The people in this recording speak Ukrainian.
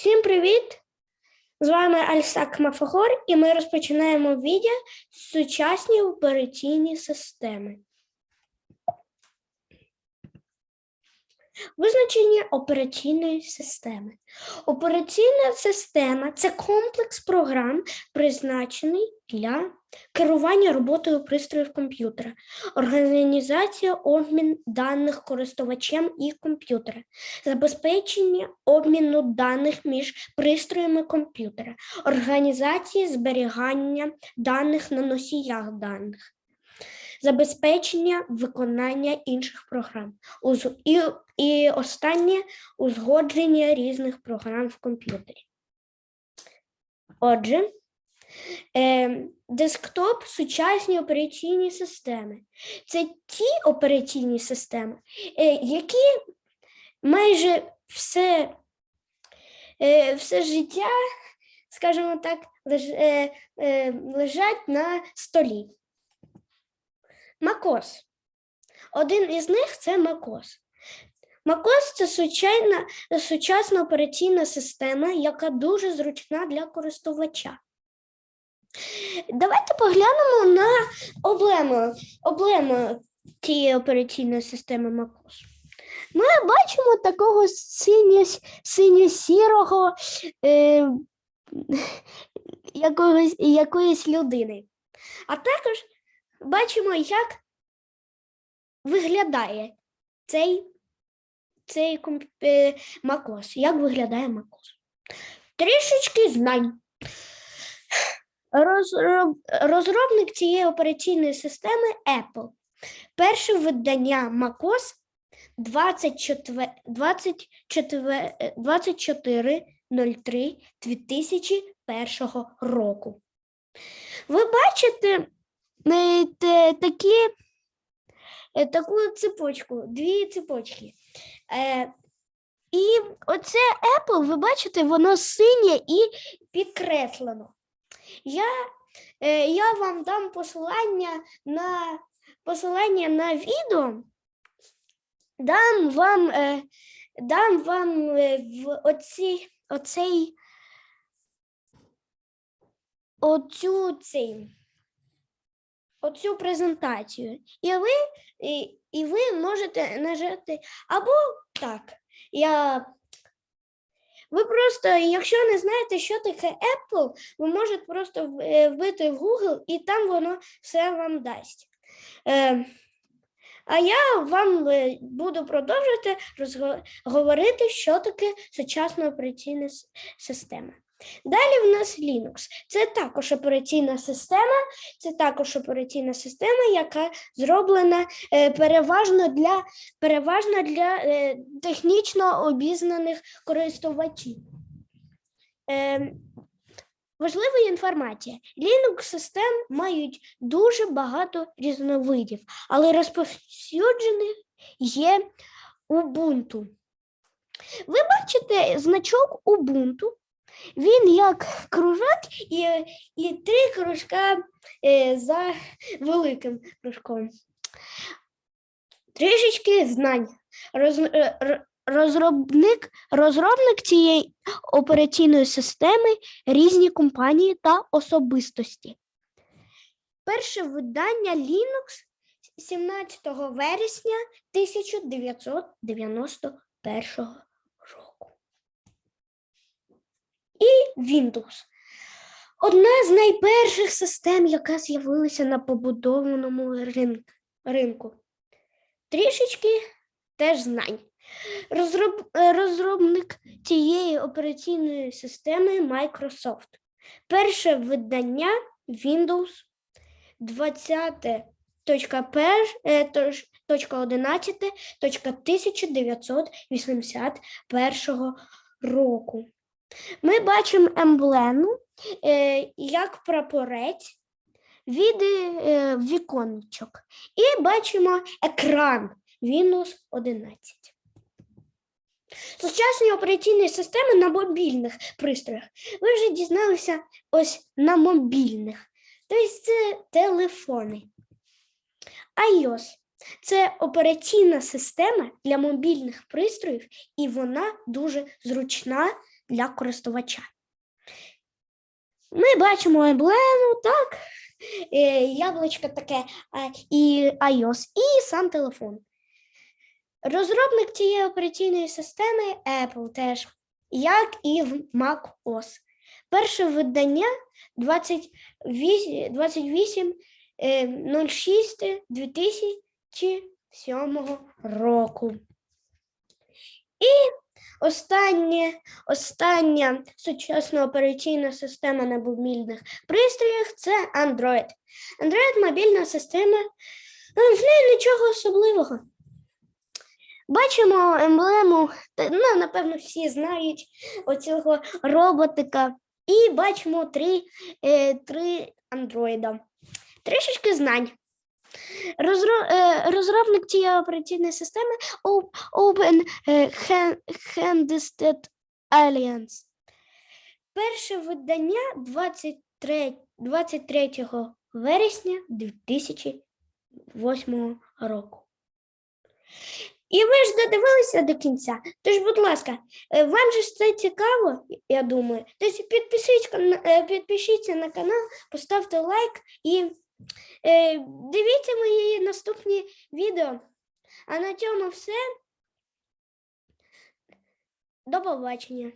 Всім привіт! З вами Альсак Мафагор, і ми розпочинаємо відео сучасні операційні системи. Визначення операційної системи. Операційна система це комплекс програм, призначений для керування роботою пристроїв комп'ютера, організація обмін даних користувачем і комп'ютера, забезпечення обміну даних між пристроями комп'ютера, організація зберігання даних на носіях даних, забезпечення виконання інших програм. І, і останнє узгодження різних програм в комп'ютері. Отже, е, десктоп сучасні операційні системи. Це ті операційні системи, е, які майже все, е, все життя, скажімо так, е, е, лежать на столі. Макос. Один із них це Макос. MacOS – це сучасна, сучасна операційна система, яка дуже зручна для користувача. Давайте поглянемо на облему, облему тієї операційної системи MacOS. Ми бачимо такого синьо- синьо-сірого е, якогось, якоїсь людини. А також бачимо, як виглядає цей, цей комп- е, MacOS. Як виглядає MacOS. Трішечки знань. Розроб... Розробник цієї операційної системи Apple. Перше видання macOS 24 24 е, 24.03 2001 року. Ви бачите те- такі, е, таку цепочку, дві цепочки. І оце Apple, ви бачите, воно синє і підкреслено. Я, е, я вам дам посилання на посилання на відео, дам вам, е, дам вам е, в оці, оцей оцю, цей, оцю презентацію. І ви, і, і ви можете нажати або так. Я ви просто, якщо не знаєте, що таке Apple, ви можете просто е, вбити в Google і там воно все вам дасть. Е, а я вам е, буду продовжувати розго- говорити, що таке сучасна операційна система. Далі в нас Linux. Це також операційна система, це також операційна система, яка зроблена е, переважно для, переважно для е, технічно обізнаних користувачів. Е, Важлива інформація. Linux систем мають дуже багато різновидів, але розповсюджених є Ubuntu. Ви бачите значок Ubuntu, він як кружок і, і три кружка е, за великим кружком. Трішечки знань. Роз, е, розробник, розробник цієї операційної системи різні компанії та особистості. Перше видання Linux 17 вересня 1991 року. І Windows. Одна з найперших систем, яка з'явилася на побудованому ринку. Трішечки теж знань. Розроб, е, розробник цієї операційної системи Microsoft. Перше видання Windows 20.11.1981 року. Ми бачимо емблему е, як прапорець від е, віконечок. І бачимо екран Windows 11. Сучасні операційні системи на мобільних пристроях. Ви вже дізналися ось на мобільних. Тобто це телефони. iOS це операційна система для мобільних пристроїв, і вона дуже зручна для користувача. Ми бачимо емблему, так, е, яблучко таке, і iOS, і сам телефон. Розробник цієї операційної системи Apple теж, як і в macOS. Перше видання 28, 28 е, 06 2007 року. І останнє, остання сучасна операційна система на мобільних пристроях це Android. Android мобільна система, ну, в неї нічого особливого. Бачимо емблему, ну, напевно, всі знають оцього роботика. І бачимо три, е, три андроїда. Трішечки знань. Е, розробник цієї операційної системи Open е, Hand- Handed Alliance. Перше видання 23, 23 вересня 2008 року. І ви ж додивилися до кінця. Тож, будь ласка, е, вам же це цікаво, я думаю. Тож підпишіться, на- канал, поставте лайк і дивіться мої наступні відео. А на цьому все. До побачення.